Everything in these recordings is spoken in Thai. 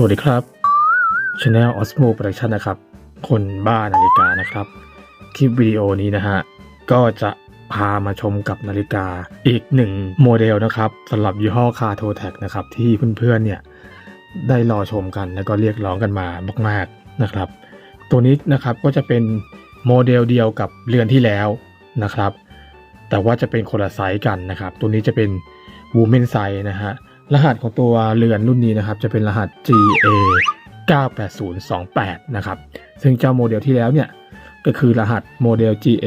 สวัสดีครับ Channel Osmo Production นะครับ คนบ้านาฬิกานะครับ คลิปวิดีโอนี้นะฮะ ก็จะพามาชมกับนาฬิกาอีกหนึ่งโมเดลนะครับสำหรับยี่ห้อคาโทแท็กนะครับ ที่เพื่อนๆเนี่ย ได้รอชมกันแล้วก็เรียกร้องกันมามาก ๆนะครับ ตัวนี้นะครับก็จะเป็นโมเดลเดียวกับเรือนที่แล้วนะครับ แต่ว่าจะเป็นคนละไซส์กันนะครับ ตัวนี้จะเป็น Women Size นะฮะ รหัสของตัวเรือนรุ่นนี้นะครับ จะเป็นรหัส GA 98028 นะครับ ซึ่งเจ้าโมเดลที่แล้วเนี่ย ก็คือรหัสโมเดล GA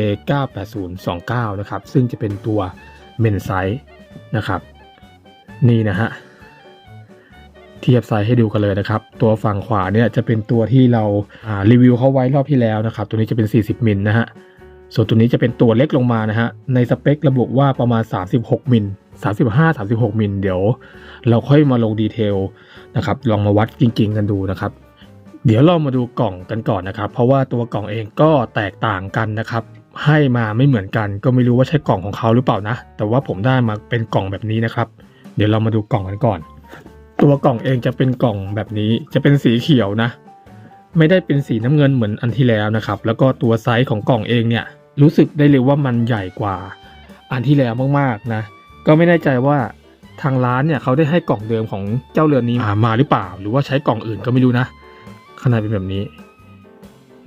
98029 นะครับ ซึ่งจะเป็นตัว Men Size นะครับ นี่นะฮะ เทียบไซส์ให้ดูกันเลยนะครับ ตัวฝั่งขวาเนี่ยจะเป็นตัวที่เราารีวิวเขาไว้รอบที่แล้วนะครับ ตัวนี้จะเป็น 40 มิลนะฮะ ส่วนตัวนี้จะเป็นตัวเล็กลงมานะฮะ ในสเปคระบุว่าประมาณ 36 มิล 35 36มิลเดี๋ยว เราค่อยมาลงดีเทลนะครับ ลองมาวัดจริง ๆ กันดูนะครับ เดี๋ยวเรามาดูกล่องกันก่อนนะครับ เพราะว่าตัวกล่องเองก็แตกต่างกันนะครับ ให้มาไม่เหมือนกัน ก็ไม่รู้ว่าใช่กล่องของเขาหรือเปล่านะ แต่ว่าผมได้มาเป็นกล่องแบบนี้นะครับ เดี๋ยวเรามาดูกล่องกันก่อน ตัวกล่องเองจะเป็นกล่องแบบนี้จะเป็นสีเขียวนะ ไม่ได้เป็นสีน้ำเงินเหมือนอันที่แล้วนะครับ แล้วก็ตัวไซส์ของกล่องเองเนี่ยรู้สึกได้เลยว่ามันใหญ่กว่าอันที่แล้วมากๆนะ ก็ไม่แน่ใจว่าทางร้านเนี่ยเขาได้ให้กล่องเดิมของเจ้าเรือนนี้มามาหรือเปล่า หรือว่าใช้กล่องอื่นก็ไม่รู้นะข้างในเป็นแบบนี้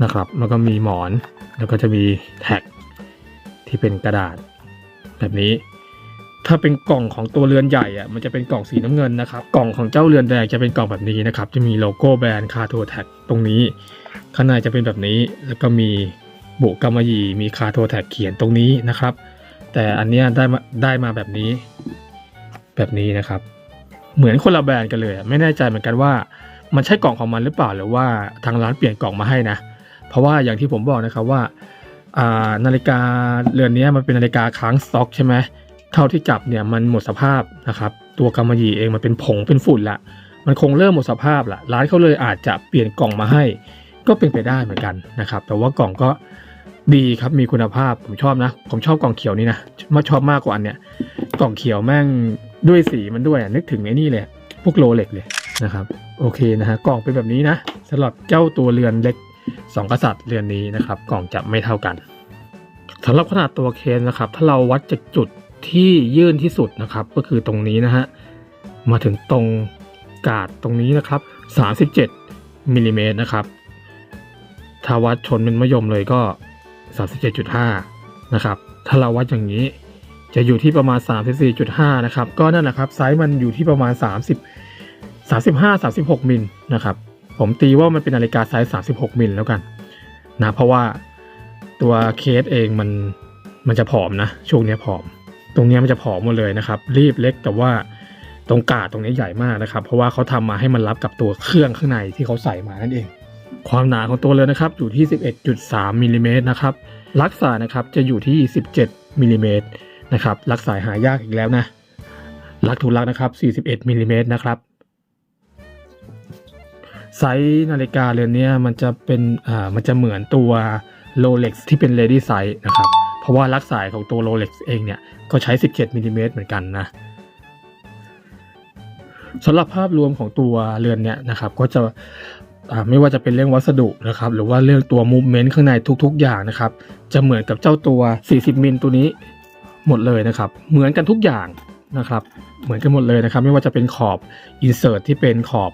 นะครับแล้วก็มีหมอนแล้วก็จะมีแท็กที่เป็นกระดาษ แบบนี้ ถ้าเป็นกล่องของตัวเรือนใหญ่อะมันจะเป็นกล่องสีน้ำเงินนะครับ กล่องของเจ้าเรือนแดงจะเป็นกล่องแบบนี้นะครับ จะมีโลโก้แบรนด์คาโทแท็กตรงนี้ ข้างในจะเป็นแบบนี้ แล้วก็มีบุกำมยีมีคาโทแท็กเขียนตรงนี้นะครับ แต่อันเนี้ยได้มาได้มาแบบนี้ แบบนี้นะครับ เหมือนคนละแบรนด์กันเลย ไม่แน่ใจเหมือนกันว่า มันใช่กล่องของมันหรือเปล่าหรือว่าทางร้านเปลี่ยนกล่องมาให้นะ เพราะว่าอย่างที่ผมบอกนะครับว่าอ่านาฬิกาเรือนนี้มันเป็นนาฬิกาค้างสต็อกใช่ไหมเท่าที่จับเนี่ยมันหมดสภาพนะครับ ตัวกำมะหยี่เองมันเป็นผงเป็นฝุ่นละมันคงเริ่มหมดสภาพละร้านเขาเลยอาจจะเปลี่ยนกล่องมาให้ ก็เป็นไปได้เหมือนกันนะครับ แต่ว่ากล่องก็ ดีครับมีคุณภาพผมชอบนะ ผมชอบกล่องเขียวนี่นะมาชอบมากกว่าอันเนี้ยกล่องเขียวแม่งด้วยสีมันด้วยนึกถึงไอ้นี่เลย พวกโรเล็กเลยนะครับโอเคนะฮะกล่องเป็นแบบนี้นะสำหรับเจ้าตัวเรือนเล็กสองกษัตริย์เรือนนี้นะครับ กล่องจะไม่เท่ากันสำหรับขนาดตัวเคสนะครับ ถ้าเราวัดจากจุดที่ยื่นที่สุดนะครับ ก็คือตรงนี้นะฮะมาถึงตรงกาดตรงนี้นะครับ 37มิลลิเมตรนะครับถ้าวัดชนเป็นมะยมเลยก็ 37.5 นะครับ ถ้าเราวัดอย่างนี้จะอยู่ที่ประมาณ 34.5 นะครับ ก็นั่นแหละครับไซส์มันอยู่ที่ประมาณ 30 35 36 มิลนะครับ ผมตีว่ามันเป็นนาฬิกาไซส์ 36 มิลแล้วกันนะ เพราะว่าตัวเคสเองมันมันจะผอมนะ ช่วงนี้ผอม ตรงนี้มันจะผอมหมดเลยนะครับ รีบเล็กแต่ว่าตรงกาดตรงนี้ใหญ่มากนะครับ เพราะว่าเขาทำมาให้มันรับกับตัวเครื่องข้างในที่เขาใส่มานั่นเอง ความหนาของตัวเลยนะครับอยู่ที่ 11.3มิลลิเมตรนะครับลักษณะนะครับจะอยู่ที่ 17มิลลิเมตรนะครับลักษณะหายากอีกแล้วนะลักทุลักนะครับ 41มิลลิเมตรนะครับไซส์นาฬิกาเรือนนี้มันจะเป็นอ่ามันจะเหมือนตัวโรเล็กซ์ที่เป็น Lady Size นะครับเพราะว่าลักษณะของตัวโรเล็กซ์เองเนี่ยก็ใช้ 17มิลลิเมตรเหมือนกันนะสำหรับภาพรวมของตัวเรือนเนี่ยนะครับ ก็จะ ไม่ว่าจะเป็นเรื่องวัสดุนะครับหรือว่าเรื่องตัวมูฟเมนต์ข้างในทุกๆ อย่างนะครับจะเหมือนกับเจ้าตัว 40 มิลตัวนี้หมดเลยนะครับ เหมือนกันทุกอย่างนะครับ เหมือนกันหมดเลยนะครับ ไม่ว่าจะเป็นขอบอินเสิร์ตที่เป็นขอบ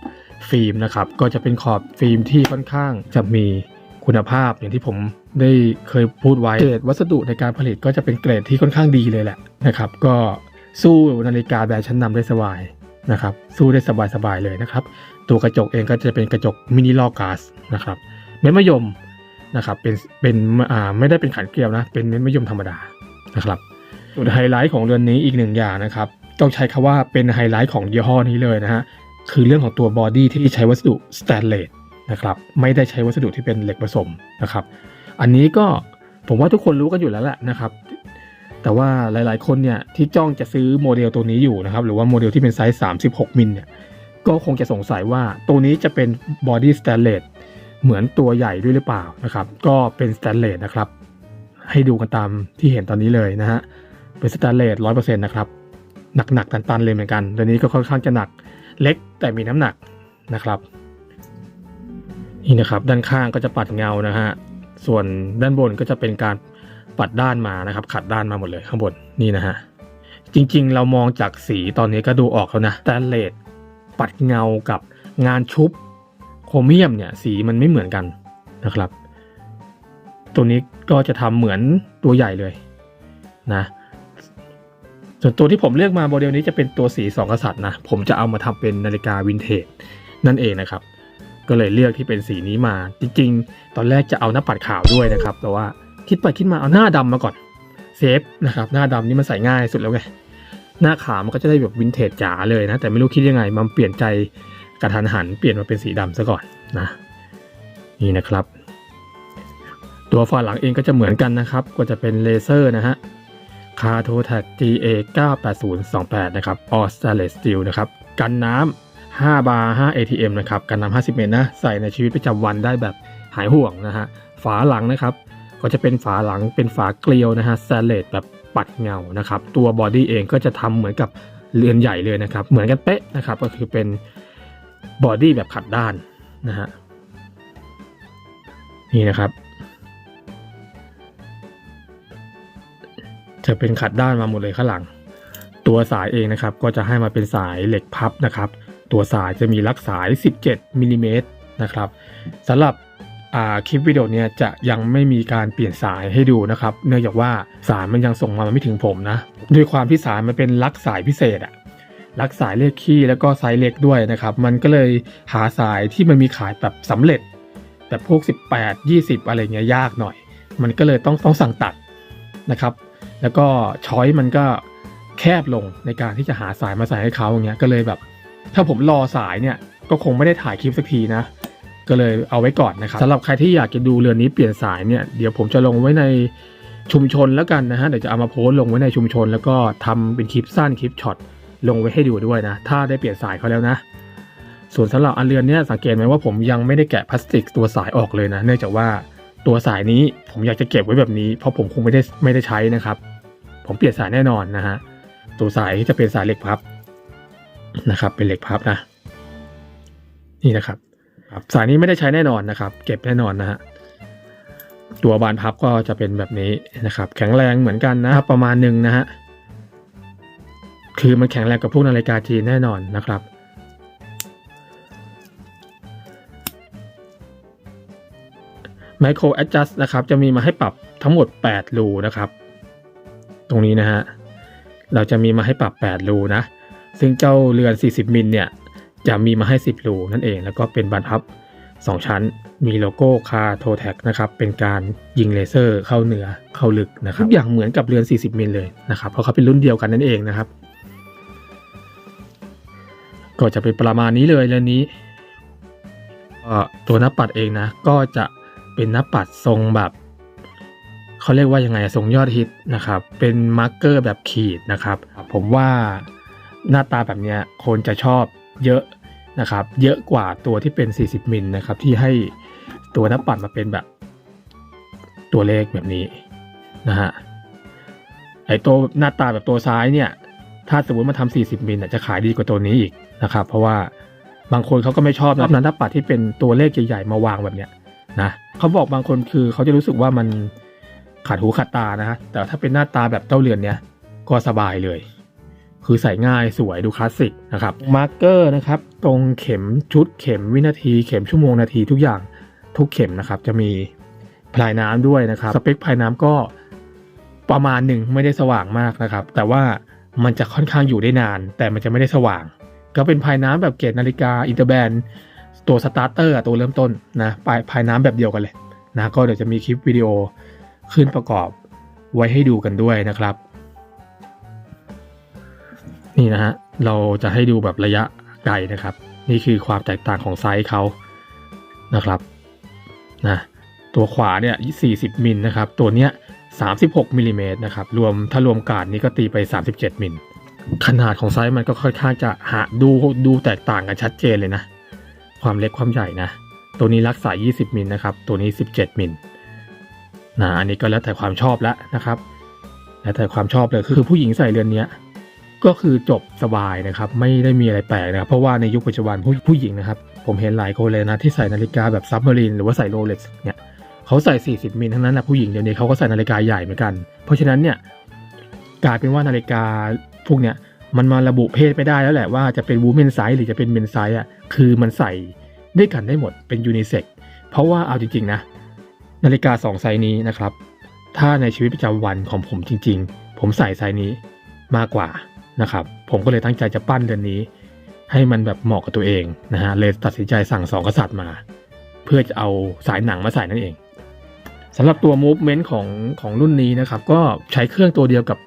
ฟิล์มนะครับ ก็จะเป็นขอบฟิล์มที่ค่อนข้างจะมีคุณภาพอย่างที่ผมได้เคยพูดไว้เกรดวัสดุในการผลิตก็จะเป็นเกรดที่ค่อนข้างดีเลยแหละนะครับ ก็สู้นาฬิกาแบรนด์ชั้นนำได้สบายนะครับ สู้ได้สบายๆเลยนะครับตัวกระจกเองก็จะเป็นกระจกมินิลอกาสนะครับเม็ดมะยมนะครับเป็นเป็นอ่าไม่ได้เป็นขันเกลียวนะเป็นเม็ดมะยมธรรมดานะครับส่วนไฮไลท์ของเรือนนี้อีกหนึ่งอย่างนะครับต้องใช้คำว่าเป็นไฮไลท์ของยี่ห้อนี้เลยนะฮะคือเรื่องของตัวบอดี้ที่ใช้วัสดุสแตนเลสนะครับไม่ได้ใช้วัสดุที่เป็นเหล็กผสมนะครับ อันนี้ก็ผมว่าทุกคนรู้กันอยู่แล้วแหละนะครับ แต่ว่าหลายๆ คนเนี่ยที่จ้องจะซื้อโมเดลตัวนี้อยู่นะครับ หรือว่าโมเดลที่เป็นไซส์ 36 มิลเนี่ย ก็คงจะสงสัยว่าตัวนี้จะเป็นบอดี้สแตนเลสเหมือนตัวใหญ่ด้วยหรือเปล่านะครับ ก็เป็นสแตนเลสนะครับ ให้ดูกันตามที่เห็นตอนนี้เลยนะฮะ เป็นสแตนเลสร้อยเปอร์เซ็นต์นะครับ หนักๆตันๆเลยเหมือนกันตัวนี้ก็ค่อนข้างจะหนักเล็กแต่มีน้ำหนักนะครับ นี่นะครับด้านข้างก็จะปัดเงานะฮะ ส่วนด้านบนก็จะเป็นการปัดด้านมานะครับ ขัดด้านมาหมดเลยข้างบนนี่นะฮะจริงๆ เรามองจากสีตอนนี้ก็ดูออกแล้วนะสแต่เลด ปัดเงากับงานชุบโครเมียมเนี่ยสีมันไม่เหมือนกันนะครับ ตัวนี้ก็จะทำเหมือนตัวใหญ่เลยนะส่วนตัวที่ผมเลือกมาโมเดลนี้จะเป็นตัวสีสองกษัตริย์นะผมจะเอามาทำเป็นนาฬิกาวินเทจนั่นเองนะครับก็เลยเลือกที่เป็นสีนี้มา จริงๆ ตอนแรกจะเอาหน้าปัดขาวด้วยนะครับ แต่ว่าคิดไปคิดมาเอาหน้าดำมาก่อน เซฟนะครับ หน้าดำนี่มันใส่ง่ายสุดแล้วไง หน้าขาวมันก็จะได้แบบวินเทจจ๋าเลยนะ แต่ไม่รู้คิดยังไง มันเปลี่ยนใจกระทันหันเปลี่ยนมาเป็นสีดำซะก่อนนะ นี่นะครับ ตัวฝาหลังเองก็จะเหมือนกันนะครับ ก็จะเป็นเลเซอร์นะฮะคาโทแท็ก GA 98028 นะครับ All Stainless Steel นะครับ กันน้ำ5บาร์5 ATM นะครับ กันน้ำ50 เมตรนะ ใส่ในชีวิตประจำวันได้แบบหายห่วงนะฮะ ฝาหลังนะครับ ก็จะเป็นฝาหลังเป็นฝาเกลียวนะฮะ Stainless แบบ ปัดเงานะครับ ตัวบอดี้เองก็จะทำเหมือนกับเรือนใหญ่เลยนะครับ เหมือนกันเป๊ะนะครับ ก็คือเป็นบอดี้แบบขัดด้านนะฮะนี่นะครับ จะเป็นขัดด้านมาหมดเลยข้างหลัง ตัวสายเองนะครับ ก็จะให้มาเป็นสายเหล็กพับนะครับ ตัวสายจะมีลักสาย 17มิลลิเมตรนะครับสำหรับ คลิปวิดีโอเนี้ยจะยังไม่มีการเปลี่ยนสายให้ดูนะครับ เนื่องจากว่าสายมันยังส่งมาไม่ถึงผมนะด้วยความที่สายมันเป็นลักสายพิเศษอะลักสายเลขคี่แล้วก็ไซส์เล็กด้วยนะครับ มันก็เลยหาสายที่มันมีขายแบบสำเร็จแบบพวก 18 20 อะไรเงี้ยยากหน่อย มันก็เลยต้องต้องสั่งตัดนะครับ แล้วก็ช้อยมันก็แคบลงในการที่จะหาสายมาใส่ให้เขาอย่างเงี้ยก็เลยแบบ ถ้าผมรอสายเนี่ยก็คงไม่ได้ถ่ายคลิปสักทีนะ ก็เลยเอาไว้ก่อนนะครับสำหรับใครที่อยากจะดูเรือนนี้เปลี่ยนสายเนี่ยเดี๋ยวผมจะลงไว้ในชุมชนแล้วกันนะฮะเดี๋ยวจะเอามาโพสต์ลงไว้ในชุมชน แล้วก็ทำเป็นคลิปสั้นคลิปช็อตลงไว้ให้ดูด้วยนะ ถ้าได้เปลี่ยนสายเขาแล้วนะ ส่วนสำหรับอันเรือนเนี้ยสังเกตไหมว่าผมยังไม่ได้แกะพลาสติกตัวสายออกเลยนะ เนื่องจากว่าตัวสายนี้ผมอยากจะเก็บไว้แบบนี้เพราะผมคงไม่ได้ไม่ได้ใช้นะครับ ผมเปลี่ยนสายแน่นอนนะฮะตัวสายจะเป็นสายเหล็กพับนะครับ เป็นเหล็กพับนะ นี่นะครับ สายนี้ไม่ได้ใช้แน่นอนนะครับ เก็บแน่นอนนะฮะตัวบานพับก็จะเป็นแบบนี้นะครับ แข็งแรงเหมือนกันนะครับ ประมาณหนึ่งนะฮะคือมันแข็งแรงกับพวกนาฬิกาจีนแน่นอนนะครับ Micro Adjust นะครับ จะมีมาให้ปรับทั้งหมด 8 รูนะครับ ตรงนี้นะฮะ เราจะมีมาให้ปรับ 8 รูนะ ซึ่งเจ้าเรือน 40 มิลเนี่ย จะมีมาให้ 10 รูนั่นเอง แล้วก็เป็นบานพับ2ชั้น มีโลโก้คาโทแท็กนะครับ เป็นการยิงเลเซอร์เข้าเนื้อเข้าลึกนะครับ ทุกอย่างเหมือนกับเรือน 40 มิลเลยนะครับ เพราะเขาเป็นรุ่นเดียวกันนั่นเองนะครับ ก็จะเป็นประมาณนี้เลยเรือนนี้ตัวหน้าปัดเองนะ ก็จะเป็นหน้าปัดทรงแบบเขาเรียกว่ายังไงทรงยอดฮิตนะครับ เป็นมาร์กเกอร์แบบขีดนะครับ ผมว่าหน้าตาแบบเนี้ยคนจะชอบ เยอะนะครับ เยอะกว่าตัวที่เป็น 40 มิลนะครับ ที่ให้ตัวหน้าปัดมาเป็นแบบ ตัวเลขแบบนี้นะฮะไอตัวหน้าตาแบบตัวซ้ายเนี่ย ถ้าสมมติมาทำ40 มิลจะขายดีกว่าตัวนี้อีกนะครับ เพราะว่าบางคนเขาก็ไม่ชอบนะหน้าปัดที่เป็นตัวเลขใหญ่ๆมาวางแบบเนี้ยนะเขาบอกบางคนคือเขาจะรู้สึกว่ามันขัดหูขัดตานะฮะแต่ถ้าเป็นหน้าตาแบบเต้าเรือนเนี้ยก็สบายเลย คือใส่ง่ายสวยดูคลาสสิกนะครับมาร์กเกอร์นะครับตรงเข็มชุดเข็มวินาที เข็มชั่วโมงนาทีทุกอย่างทุกเข็มนะครับจะมีพลายน้ำด้วยนะครับสเปคพลายน้ำก็ประมาณหนึ่งไม่ได้สว่างมากนะครับ แต่ว่ามันจะค่อนข้างอยู่ได้นาน แต่มันจะไม่ได้สว่าง ก็เป็นพายน้ำแบบเกรดนาฬิกาอินเตอร์แบนตัวสตาร์เตอร์ตัวเริ่มต้นนะปลายพายน้ำแบบเดียวกันเลยนะก็เดี๋ยวจะมีคลิปวิดีโอขึ้นประกอบไว้ให้ดูกันด้วยนะครับ นี่นะฮะเราจะให้ดูแบบระยะไกลนะครับ นี่คือความแตกต่างของไซส์เขานะครับนะตัวขวาเนี่ย 40 มิลนะครับ ตัวเนี้ย 36มิลลิเมตรนะครับ รวมถ้ารวมการนี้ก็ตีไป 37มิล ขนาดของไซส์มันก็ค่อนข้างจะหาดูดูแตกต่างกันชัดเจนเลยนะ ความเล็กความใหญ่นะ ตัวนี้รักษา 20มิลนะครับ ตัวนี้ 17มิลนะ อันนี้ก็แล้วแต่ความชอบแล้วนะครับ แล้วแต่ความชอบเลย คือผู้หญิงใส่เรือนเนี้ย ก็คือจบสบายนะครับ ไม่ได้มีอะไรแปลกนะครับ เพราะว่าในยุคปัจจุบันผู้ผู้หญิงนะครับ ผมเห็นหลายคนเลยนะที่ใส่นาฬิกาแบบซับมารีนหรือว่าใส่โรเล็กซ์เนี่ยเขาใส่ 40 มิลทั้งนั้นนะผู้หญิงเดี๋ยวนี้เขาก็ใส่นาฬิกาใหญ่เหมือนกัน เพราะฉะนั้นเนี่ยกลายเป็นว่านาฬิกาพวกเนี้ยมันมาระบุเพศไม่ได้แล้วแหละว่าจะเป็นวูแมนไซส์หรือจะเป็นเมนไซส์อะคือมันใส่ด้วยกันได้หมดเป็นยูนิเซ็กเพราะว่าเอาจริงๆนะ นาฬิกาสองไซส์นี้นะครับ ถ้าในชีวิตประจำวันของผมจริง ๆ ผมใส่ไซส์นี้มากกว่า นะครับผมก็เลยตั้งใจจะปั้นเดือนนี้ ให้มันแบบเหมาะกับตัวเองนะฮะเลยตัดสินใจสั่งสองกษัตริย์มา เพื่อจะเอาสายหนังมาใส่นั่นเองสำหรับตัว movement ของของรุ่นนี้นะครับก็ใช้เครื่องตัวเดียวกับ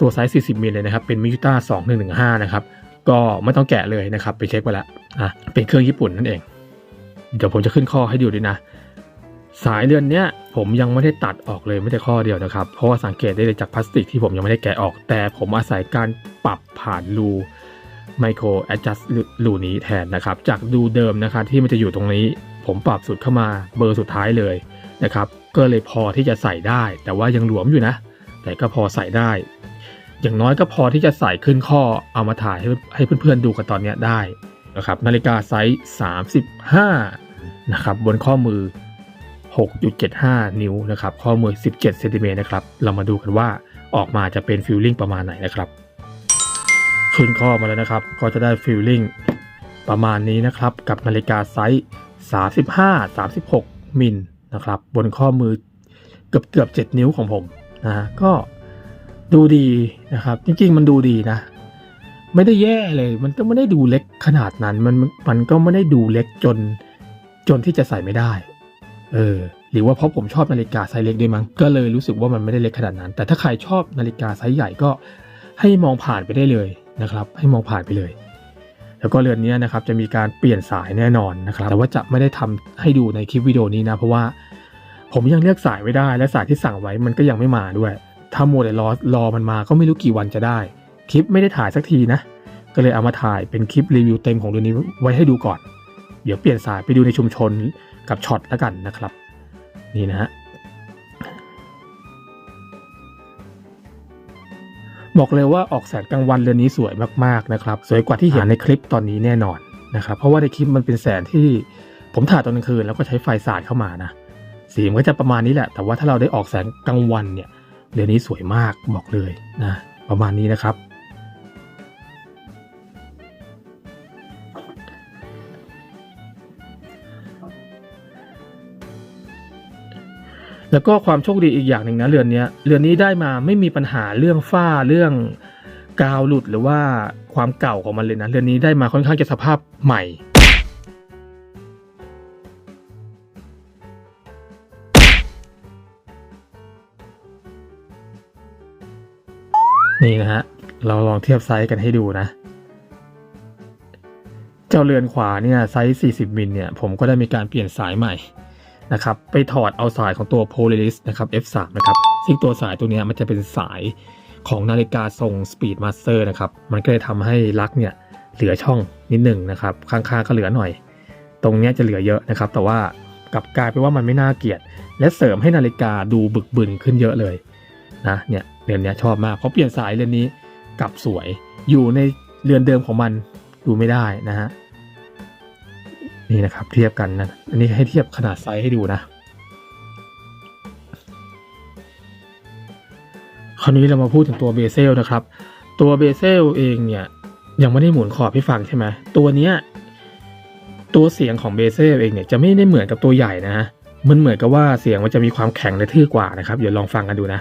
ตัวไซส์ 40มิลเลยนะครับ เป็น Miyuta 2115 นะครับ ก็ไม่ต้องแกะเลยนะครับ ไปเช็คไปแล้วอะเป็นเครื่องญี่ปุ่นนั่นเอง เดี๋ยวผมจะขึ้นข้อให้ดูด้วยนะ สายเรือนเนี้ยผมยังไม่ได้ตัดออกเลยไม่แต่ข้อเดียวนะครับ เพราะว่าสังเกตได้เลยจากพลาสติกที่ผมยังไม่ได้แกะออก แต่ผมอาศัยการปรับผ่านรูไมโครแอดจัสรูนี้แทนนะครับ จากดูเดิมนะครับที่มันจะอยู่ตรงนี้ ผมปรับสุดเข้ามาเบอร์สุดท้ายเลยนะครับ ก็เลยพอที่จะใส่ได้ แต่ว่ายังหลวมอยู่นะ แต่ก็พอใส่ได้ อย่างน้อยก็พอที่จะใส่ขึ้นข้อเอามาถ่ายให้ให้เพื่อนๆดูกันตอนนี้ได้นะครับ นาฬิกาไซส์ 35 นะครับบนข้อมือ 6.75 นิ้วนะครับ ข้อมือ 17เซนติเมตรนะครับ เรามาดูกันว่าออกมาจะเป็นฟิลลิ่งประมาณไหนนะครับ ขึ้นข้อมาแล้วนะครับ ก็จะได้ฟิลลิ่งประมาณนี้นะครับ กับนาฬิกาไซส์ 35 36 มิลนะครับ บนข้อมือเกือบเกือบ 7 นิ้วของผมนะก็ดูดีนะครับ จริงๆ มันดูดีนะ ไม่ได้แย่เลย มันก็ไม่ได้ดูเล็กขนาดนั้น มันมันก็ไม่ได้ดูเล็กจนจนที่จะใส่ไม่ได้ เออหรือว่าเพราะผมชอบนาฬิกาไซส์เล็กด้วยมั้งก็เลยรู้สึกว่ามันไม่ได้เล็กขนาดนั้น แต่ถ้าใครชอบนาฬิกาไซส์ใหญ่ก็ให้มองผ่านไปได้เลยนะครับ ให้มองผ่านไปเลย แล้วก็เรือนนี้นะครับจะมีการเปลี่ยนสายแน่นอนนะครับ แต่ว่าจะไม่ได้ทำให้ดูในคลิปวิดีโอนี้นะ เพราะว่าผมยังเลือกสายไม่ได้ และสายที่สั่งไว้มันก็ยังไม่มาด้วย ถ้าโมเดลรอรอมันมาก็ไม่รู้กี่วันจะได้ คลิปไม่ได้ถ่ายสักทีนะ ก็เลยเอามาถ่ายเป็นคลิปรีวิวเต็มของเรือนนี้ไว้ให้ดูก่อน เดี๋ยวเปลี่ยนสายไปดูในชุมชนกับช็อตแล้วกันนะครับ นี่นะฮะบอกเลยว่าออกแสงกลางวันเรือนนี้สวยมากๆนะครับ สวยกว่าที่เห็นในคลิปตอนนี้แน่นอนนะครับ เพราะว่าในคลิปมันเป็นแสงที่ผมถ่ายตอนกลางคืนแล้วก็ใช้ไฟสาดเข้ามานะสีมันก็จะประมาณนี้แหละ แต่ว่าถ้าเราได้ออกแสงกลางวันเนี่ยเรือนนี้สวยมากบอกเลยนะประมาณนี้นะครับ แล้วก็ความโชคดีอีกอย่างหนึ่งนะเรือนนี้เรือนนี้ได้มาไม่มีปัญหาเรื่องฝ้าเรื่องกาวหลุดหรือว่าความเก่าของมันเลยนะเรือนนี้ได้มาค่อนข้างจะสภาพใหม่นี่นะฮะ เราลองเทียบไซส์กันให้ดูนะ เจ้าเรือนขวาเนี่ยไซส์ 40 มิลเนี่ย ผมก็ได้มีการเปลี่ยนสายใหม่ นะครับไปถอดเอาสายของตัว Polaris นะครับ F3 นะครับซึ่งตัวสายตัวนี้มันจะเป็นสายของนาฬิกาทรง Speed Master นะครับมันก็เลยทำให้ลักเนี่ยเหลือช่องนิดหนึ่งนะครับข้างๆก็เหลือหน่อย ตรงนี้จะเหลือเยอะนะครับ แต่ว่ากลับกลายเป็นว่ามันไม่น่าเกลียด และเสริมให้นาฬิกาดูบึกบึนขึ้นเยอะเลยนะเนี่ยเรือนนี้ชอบมากเพราะเปลี่ยนสายเรือนนี้กลับสวยอยู่ในเรือนเดิมของมันดูไม่ได้นะฮะ นี่นะครับเทียบกันนะอันนี้ให้เทียบขนาดไซส์ให้ดูนะคราวนี้เรามาพูดถึงตัวเบเซลนะครับ ตัวเบเซลเองเนี่ยยังไม่ได้หมุนขอบให้ฟังใช่ไหมตัวเนี้ยตัวเสียงของเบเซลเองเนี่ยจะไม่ได้เหมือนกับตัวใหญ่นะฮะมันเหมือนกับว่าเสียงมันจะมีความแข็งและทื่อกว่านะครับเดี๋ยวลองฟังกันดูนะ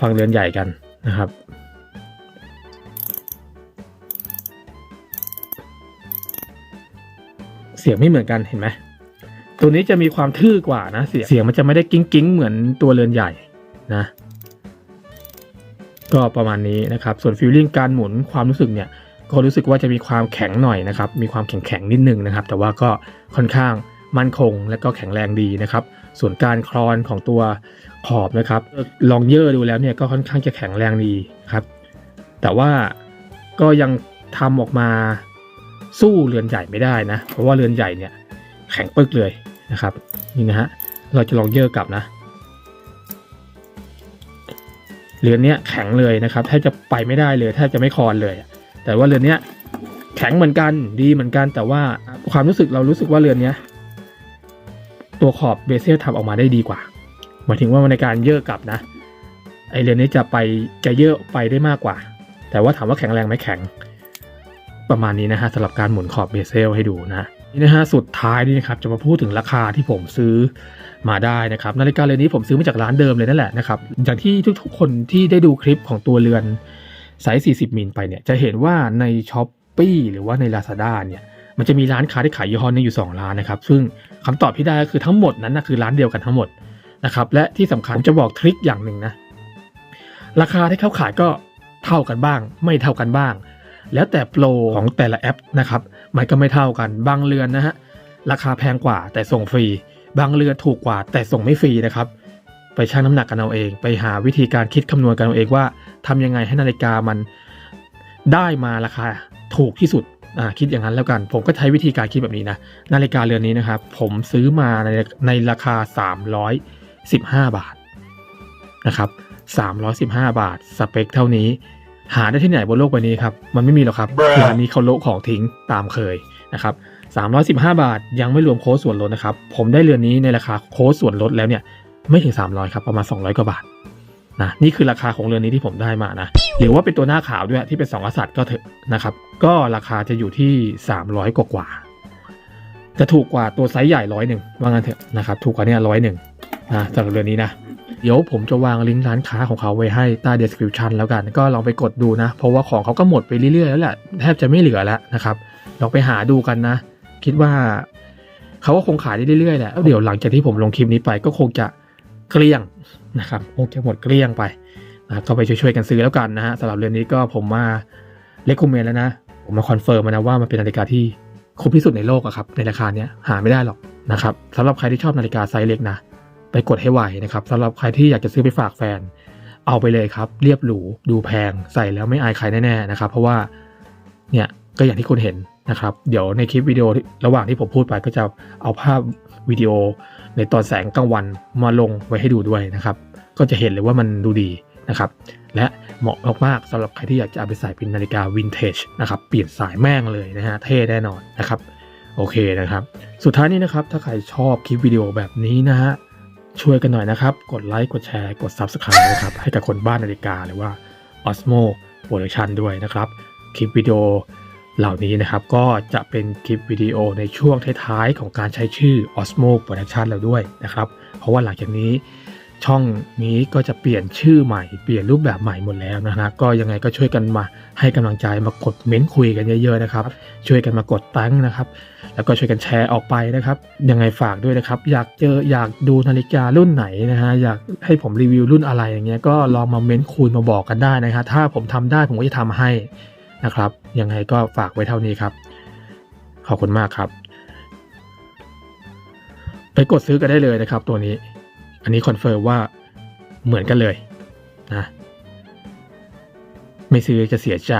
ฟังเรือนใหญ่กันนะครับ เสียงไม่เหมือนกันเห็นไหมตัวนี้จะมีความทื่อกว่านะเสียงเสียงมันจะไม่ได้กิ้งกิ้งเหมือนตัวเรือนใหญ่นะ ก็ประมาณนี้นะครับ ส่วนฟิลลิ่งการหมุนความรู้สึกเนี่ย ก็รู้สึกว่าจะมีความแข็งหน่อยนะครับ มีความแข็งแข็งนิดนึงนะครับ แต่ว่าก็ค่อนข้างมั่นคงและก็แข็งแรงดีนะครับ ส่วนการคลอนของตัวขอบนะครับลองเยอร์ดูแล้วเนี่ยก็ค่อนข้างจะแข็งแรงดีครับ แต่ว่าก็ยังทำออกมาสู้เรือนใหญ่ไม่ได้นะ เพราะว่าเรือนใหญ่เนี่ยแข็งปึกเลยนะครับนี่นะฮะเราจะลองเยอะกลับนะเรือนเนี้ยแข็งเลยนะครับแทบจะไปไม่ได้เลยแทบจะไม่คลอนเลย แต่ว่าเรือนเนี้ยแข็งเหมือนกันดีเหมือนกันแต่ว่าความรู้สึกเรารู้สึกว่าเรือนเนี้ย ตัวขอบเบเซลทำออกมาได้ดีกว่าหมายถึงว่าในการเยอะกลับนะ ไอเรือนนี้จะไปจะเยอะไปได้มากกว่า แต่ว่าถามว่าแข็งแรงไหมแข็ง ประมาณนี้นะฮะสำหรับการหมุนขอบเบเซลให้ดูนะนี่นะฮะสุดท้ายนี่นะครับจะมาพูดถึงราคาที่ผมซื้อมาได้นะครับนาฬิกาเรือนนี้ผมซื้อมาจากร้านเดิมเลยนั่นแหละนะครับอย่างที่ทุกๆคนที่ได้ดูคลิปของตัวเรือนไซส์40มิลไปเนี่ยจะเห็นว่าในช้อปปีหรือว่าใน Lazada เนี่ย มันจะมีร้านค้าที่ขายยี่ห้อนี้อยู่ 2 ร้านนะครับ ซึ่งคำตอบที่ได้ก็คือทั้งหมดนั้นนะคือร้านเดียวกันทั้งหมดนะครับ และที่สำคัญจะบอกทริคอย่างหนึ่งนะ ราคาที่เขาขายก็เท่ากันบ้าง ไม่เท่ากันบ้าง แล้วแต่โปรของแต่ละแอปนะครับ มันก็ไม่เท่ากัน บางเรือนนะฮะ ราคาแพงกว่าแต่ส่งฟรี บางเรือนถูกกว่าแต่ส่งไม่ฟรีนะครับ ไปชั่งน้ำหนักกันเอาเอง ไปหาวิธีการคิดคำนวณกันเอาเองว่าทำยังไงให้นาฬิกามันได้มาราคาถูกที่สุด อ่าคิดอย่างนั้นแล้วกัน ผมก็ใช้วิธีการคิดแบบนี้นะ นาฬิกาเรือนนี้นะครับ ผมซื้อมาในในราคา 315 บาทนะครับ315 บาท สเปคเท่านี้ หาได้ที่ไหนบนโลกใบนี้ครับ มันไม่มีหรอกครับ Bruh ร้านนี้เขาโละของทิ้งตามเคยนะครับ315 บาท ยังไม่รวมโค้ดส่วนลดนะครับ ผมได้เรือนนี้ในราคาโค้ดส่วนลดแล้วเนี่ย ไม่ถึง 300 ครับ ประมาณ 200 กว่าบาท นะนี่คือราคาของเรือนนี้ที่ผมได้มานะหรือว่าเป็นตัวหน้าขาวด้วยที่เป็นสองกษัตริย์ก็เถอะนะครับ ก็ราคาจะอยู่ที่ 300 กว่ากว่าจะถูกกว่าตัวไซส์ใหญ่ร้อยหนึ่งว่างั้นเถอะนะครับ ถูกกว่านี้ร้อยหนึ่งนะสำหรับเรือนนี้นะเดี๋ยวผมจะวางลิงก์ร้านค้าของเขาไว้ให้ใต้ description แล้วกัน ก็ลองไปกดดูนะ เพราะว่าของเขาก็หมดไปเรื่อยๆแล้วแหละแทบจะไม่เหลือแล้วนะครับลองไปหาดูกันนะ คิดว่าเขาก็คงขายได้เรื่อยๆแหละแล้วเดี๋ยวหลังจากที่ผมลงคลิปนี้ไปก็คงจะ เกลี้ยงนะครับคงจะหมดเกลี้ยงไปนะก็ไปช่วยๆกันซื้อแล้วกันนะฮะสำหรับเรือนนี้ก็ผมมาเลคคอมเมนต์แล้วนะ ผมมาคอนเฟิร์มมานะว่ามันเป็นนาฬิกาที่คุ้มที่สุดในโลกอะครับในราคาเนี้ยหาไม่ได้หรอกนะครับสำหรับใครที่ชอบนาฬิกาไซส์เล็กนะ ไปกดให้ไหวนะครับสำหรับใครที่อยากจะซื้อไปฝากแฟน เอาไปเลยครับ เรียบหรูดูแพงใส่แล้วไม่อายใครแน่ๆนะครับ เพราะว่าเนี่ยก็อย่างที่คุณเห็นนะครับ เดี๋ยวในคลิปวิดีโอระหว่างที่ผมพูดไปก็จะเอาภาพวิดีโอ ในตอนแสงกลางวันมาลงไว้ให้ดูด้วยนะครับ ก็จะเห็นเลยว่ามันดูดีนะครับ และเหมาะมากๆสำหรับใครที่อยากจะเอาไปใส่เป็นนาฬิกาวินเทจนะครับเปลี่ยนสายแม่งเลยนะฮะเท่แน่นอนนะครับโอเคนะครับ สุดท้ายนี้นะครับ ถ้าใครชอบคลิปวิดีโอแบบนี้นะฮะช่วยกันหน่อยนะครับ กดไลค์กดแชร์กด Subscribe นะครับให้กับคนบ้านนาฬิกาหรือว่า Osmo Production ด้วยนะครับ คลิปวิดีโอ เหล่านี้นะครับก็จะเป็นคลิปวิดีโอในช่วงท้ายๆ ของการใช้ชื่อ Osmo Production แล้วด้วยนะครับ เพราะว่าหลังจากนี้ช่องนี้ก็จะเปลี่ยนชื่อใหม่ เปลี่ยนรูปแบบใหม่หมดแล้วนะฮะก็ยังไงก็ช่วยกันมาให้กำลังใจมากดเม้นต์คุยกันเยอะๆนะครับ ช่วยกันมากดตั้งนะครับ แล้วก็ช่วยกันแชร์ออกไปนะครับ ยังไงฝากด้วยนะครับ อยากเจออยากดูนาฬิการุ่นไหนนะฮะอยากให้ผมรีวิวรุ่นอะไรอย่างเงี้ยก็ลองมาเม้นคุยมาบอกกันได้นะครับถ้าผมทำได้ผมก็จะทำให้ นะครับ ยังไงก็ฝากไว้เท่านี้ครับ ขอบคุณมากครับ ไปกดซื้อกันได้เลยนะครับตัวนี้ อันนี้คอนเฟิร์มว่าเหมือนกันเลยนะ ไม่ซื้อจะเสียใจ